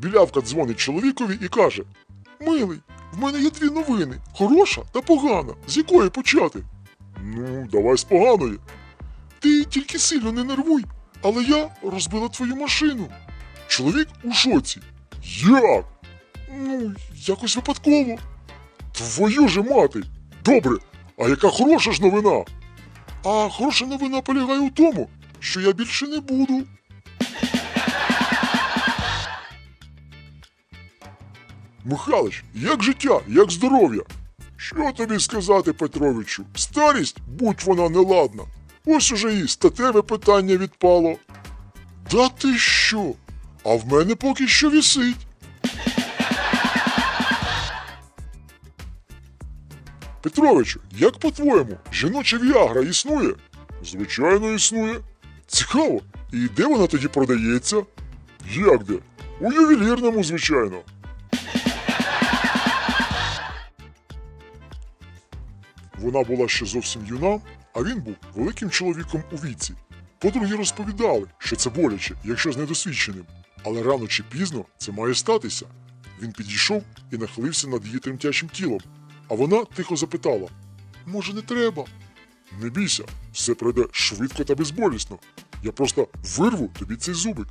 білявка дзвонить чоловікові і каже: Милий, в мене є дві новини: хороша та погана. З якої почати? Ну, давай з поганої. Ти тільки сильно не нервуй, але я розбила твою машину. Чоловік у шоці. Як? Ну, якось випадково. Твою же мати! Добре, а яка хороша ж новина? А хороша новина полягає у тому, що я більше не буду. Михалич, як життя, як здоров'я? Що тобі сказати, Петровичу? Старість, будь вона неладна. Ось уже і статеве питання відпало. Да ти що? А в мене поки що вісить. Петровичу, як по-твоєму, жіноча віагра існує? Звичайно, існує. Цікаво. І де вона тоді продається? Як де? У ювелірному, звичайно. Вона була ще зовсім юна, а він був великим чоловіком у віці. Подруги розповідали, що це боляче, якщо з недосвідченим. Але рано чи пізно це має статися. Він підійшов і нахилився над її тремтячим тілом, а вона тихо запитала: Може, не треба? Не бійся, все пройде швидко та безболісно. Я просто вирву тобі цей зубик.